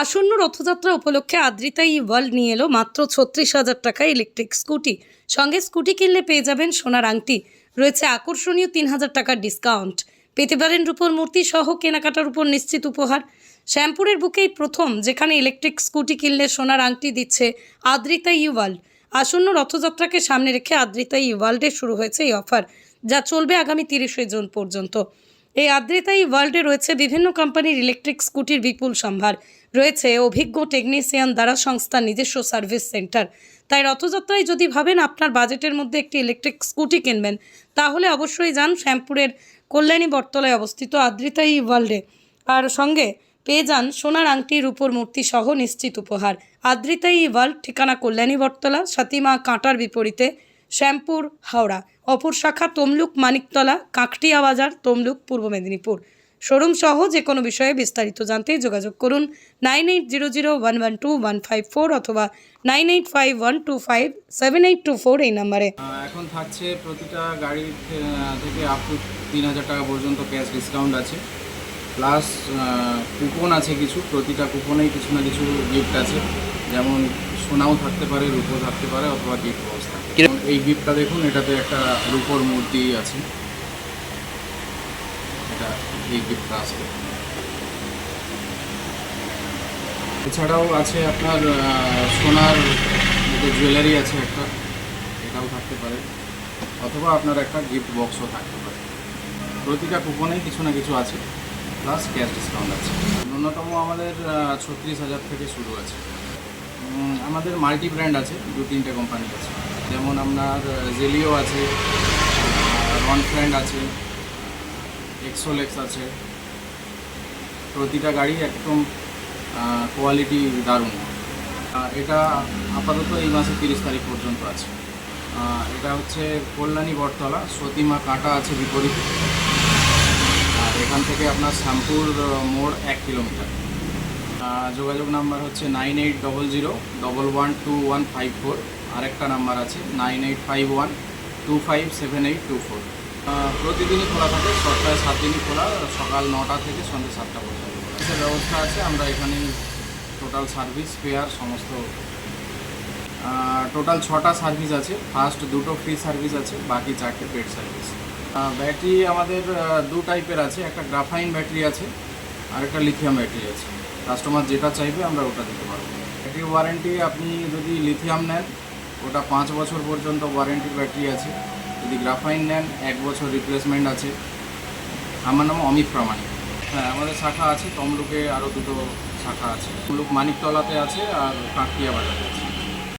আসন্ন রথযাত্রা উপলক্ষে আদ্রিতা ই ওয়ার্ল্ড নিয়ে এলো মাত্র ছত্রিশ হাজার টাকা ইলেকট্রিক স্কুটি সঙ্গে স্কুটি কিনলে পেয়ে যাবেন সোনার আংটি। রয়েছে আকর্ষণীয় তিন হাজার টাকার ডিসকাউন্ট পেতে পারেন রূপোর মূর্তি সহ কেনাকাটার উপর নিশ্চিত উপহার। শ্যামপুরের বুকেই প্রথম, যেখানে ইলেকট্রিক স্কুটি কিনলে সোনার আংটি দিচ্ছে আদ্রিতা ই ওয়ার্ল্ড আসন্ন রথযাত্রাকে সামনে রেখে আদ্রিতা ই ওয়ার্ল্ডে শুরু হয়েছে এই অফার যা চলবে আগামী তিরিশে জুন পর্যন্ত। এই আদ্রিতা ই ওয়ার্ল্ডে রয়েছে বিভিন্ন কোম্পানির ইলেকট্রিক স্কুটির বিপুল সম্ভার। রয়েছে অভিজ্ঞ টেকনিশিয়ান দ্বারা সংস্থার নিজস্ব সার্ভিস সেন্টার তাই রথযাত্রায় যদি ভাবেন আপনার বাজেটের মধ্যে একটি ইলেকট্রিক স্কুটি কিনবেন, তাহলে অবশ্যই যান শ্যামপুরের কল্যাণী বটতলায় অবস্থিত আদ্রিতা ই ওয়ার্ল্ডে আর সঙ্গে পেয়ে যান সোনার আংটির উপর মূর্তি সহ নিশ্চিত উপহার। আদ্রিতা ই ওয়ার্ল্ড ঠিকানা কল্যাণী বটতলা, সাতিমা, কাঁটার বিপরীতে শ্যামপুর, হাওড়া। অপর শাখা তমলুক, মানিকতলা, কাকটিয়া বাজার, তমলুক, পূর্ব মেদিনীপুর। শোরুম সহ যে কোনো বিষয়ে বিস্তারিত জানতে যোগাযোগ করুন nine eight zero zero one one two one five four অথবা nine eight five one two five seven eight two four এই নাম্বারে। এখন থাকছে প্রতিটা গাড়ি থেকে আপ টু তিন হাজার টাকা পর্যন্ত ক্যাশ ডিসকাউন্ট আছে। প্লাস কুপন আছে কিছু, প্রতিটা কুপনেই কিছু না কিছু গিফট আছে। যেমন সোনাও থাকতে পারে রূপো থাকতে পারে অথবা গিফট যেমন এই গিফটটা দেখুন, এটাতে একটা রূপোর মূর্তি আছে। এটা এই গিফটটা আছে। এছাড়াও আছে আপনার সোনার মতো জুয়েলারি আছে একটা। এটাও থাকতে পারে। অথবা আপনার একটা গিফট বক্সও থাকতে পারে। প্রতিটা কুপনেই কিছু না কিছু আছে। প্লাস ক্যাশ ডিসকাউন্ট আছে। ন্যূনতম আমাদের ছত্রিশ হাজার থেকে শুরু আছে। আমাদের মাল্টি ব্র্যান্ড আছে। দু তিনটে কোম্পানি আছে। যেমন আপনার জেলিও আছে রন ফ্রেন্ড আছে এক্সোলেক্স আছে। প্রতিটা গাড়ি একদম কোয়ালিটি দারুণ। এটা আপাতত এই মাসে তিরিশ তারিখ পর্যন্ত আছে। এটা হচ্ছে কল্যাণী বটতলা, সতীমা কাঁটা আছে বিপরীত। আর এখান থেকে আপনার শ্যামপুর মোড় এক কিলোমিটার। যোগাযোগ নাম্বার হচ্ছে nine eight double zero double one two one five four. আরেকটা নাম্বার আছে nine eight five one two five seven eight two four প্রতিদিনই খোলা থাকে, সপ্তাহে সাত দিনই খোলা, সকাল নটা থেকে সন্ধ্যে সাতটা পর্যন্ত। সে ব্যবস্থা আছে, আমরা এখানে টোটাল সার্ভিস পেয়ার সমস্ত। টোটাল ছটা সার্ভিস আছে ফার্স্ট দুটো ফ্রি সার্ভিস আছে, বাকি চারটে পেড সার্ভিস ব্যাটারি আমাদের দু টাইপের আছে, একটা গ্রাফাইন ব্যাটারি আছে আর একটা লিথিয়াম ব্যাটারি আছে। কাস্টমার যেটা চাইবে, আমরা ওটা দিতে পারব। ব্যাটারি ওয়ারেন্টি আপনি যদি লিথিয়াম নেন ওটা পাঁচ বছর পর্যন্ত ওয়ারেন্টির ব্যাটারি আছে। যদি গ্রাফাইন নেন, এক বছর রিপ্লেসমেন্ট আছে। আমার নাম অমিত প্রামাণিক। হ্যাঁ আমাদের শাখা আছে, তমলুকে আরও দুটো শাখা আছে। তমলুক মানিকতলাতে আছে আর কাঁকটিয়া বাজারে আছে।